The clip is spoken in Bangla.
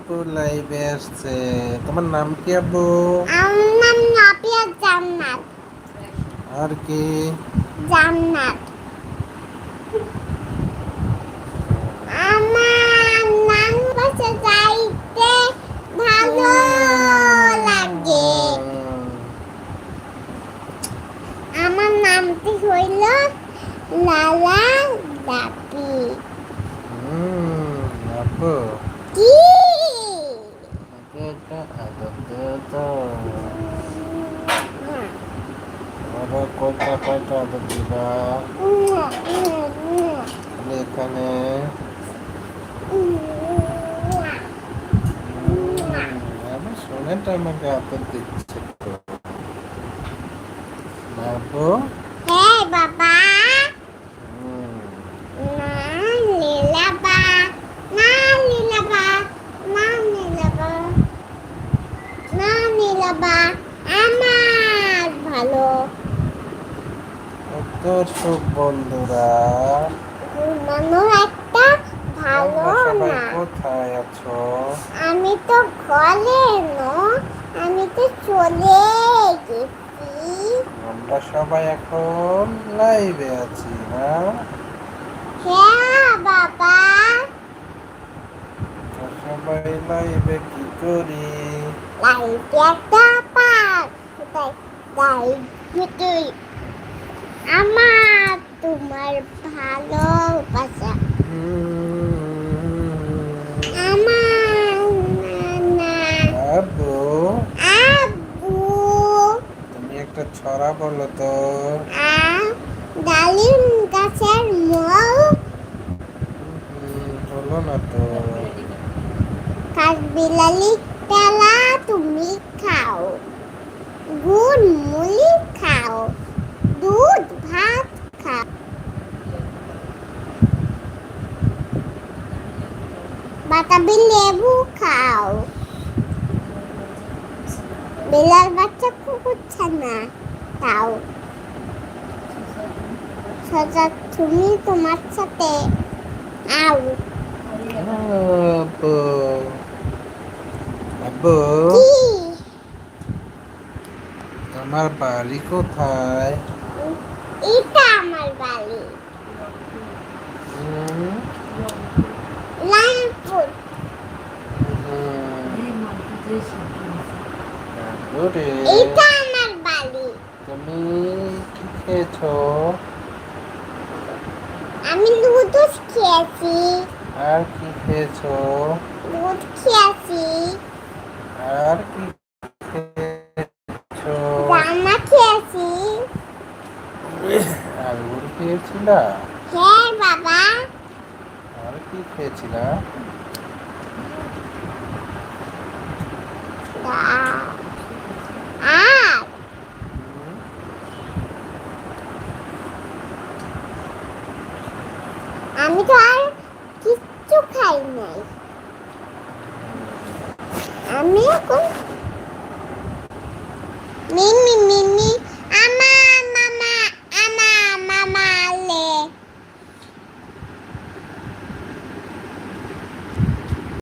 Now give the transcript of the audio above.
আব্বু লাইভে আসছে। তোমার নাম কি আব্বু? আমার নাম নাপিয়া জান্নাত। আর কি? জান্নাত আমার নাম পাশে যাইতে ভালো লাগে উম, আমার নামটি হইল লালা দাপি উম, আব্বু কি আমাকে একটা আদর দিও তো আবার আদর দিবা এখানে আমার সোনাটা আমাকে আদর দিচ্ছে বাবা নীলাবা আমার ভালো দর্শক বন্ধুরা। একটা ভালো না। কোথায় আছো? আমি তো ঘরে নো আমি তো চলে গেছি। আমরা সবাই এখন লাইভে আছি না? হ্যাঁ বাবা। সবাই লাইভে কি করি? লাইটে একটা পাক কোথায়? লাইট আমার তোমার ভালোবাসা। আমার নানা আব্বু। আব্বু। তুমি একটা ছড়া বলো তো। ডালিম গাছের মৌ। উম, বলো না তো। কাঠ বিলালি পেলা তুমি খাও গুড় মুলি খাও দুধ ভাত খাও বাতাবি লেবু খাও। বেলার বাচ্চা কুকুর ছানা খাও সজা তুমি তোমার সাথে আও। আব্বু আব্বু। তোমার বাড়ি কোথায়? এটা আমার বাড়ি। আব্বু রে এটা আমার বাড়ি। তুমি কি খেয়েছো? আমি দুধ খেয়েছি। আর কি খেয়েছো? দুধ খেয়েছি। আর কি খেয়েছো? রান্না খেয়েছি। আঙ্গুর খেয়েছিলা? হ্যাঁ বাবা। আর কি খেয়েছিলা? আমি তো আর কিচ্ছু খাই নাই। আমি এখন মিমি